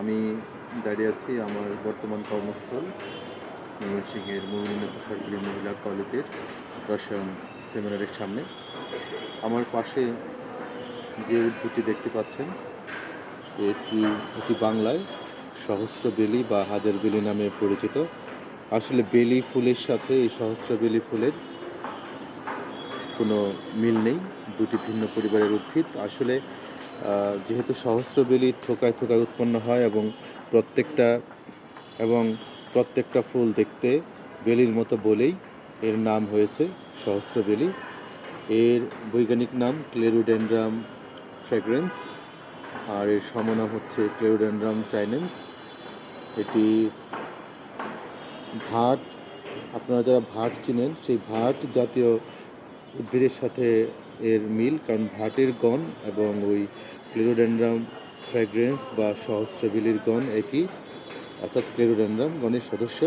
আমি দাঁড়িয়ে আছি আমার বর্তমান কর্মস্থল, ময়মনসিংহের মৌমিনেচা সরকারি মহিলা কলেজের রসায়ন সেমিনারের সামনে। আমার পাশে যে উদ্ভিদটি দেখতে পাচ্ছেন এটি এটি বাংলায় সহস্র বেলি বা হাজার বেলি নামে পরিচিত। আসলে বেলি ফুলের সাথে এই সহস্র বেলি ফুলের কোনো মিল নেই, দুটি ভিন্ন পরিবারের উদ্ভিদ। আসলে যেহেতু সহস্রবেলি থোকায় থোকায় উৎপন্ন হয় এবং প্রত্যেকটা এবং প্রত্যেকটা ফুল দেখতে বেলির মতো বলেই এর নাম হয়েছে সহস্রবেলি। এর বৈজ্ঞানিক নাম ক্লেরোডেন্ড্রাম ফ্র্যাগ্রেন্স, আর এর সমনাম হচ্ছে ক্লেরোডেন্ড্রাম চাইনেন্স। এটি ভাট, আপনারা যারা ভাট চিনেন, সেই ভাট জাতীয় উদ্ভিদের সাথে এর মিল, কারণ ভাটের গণ এবং ওই ক্লেরোডেন্ড্রাম ফ্র্যাগ্রেন্স বা সহস্রবিলির গণ একই, অর্থাৎ ক্লেরোডেন্ড্রাম গণের সদস্য।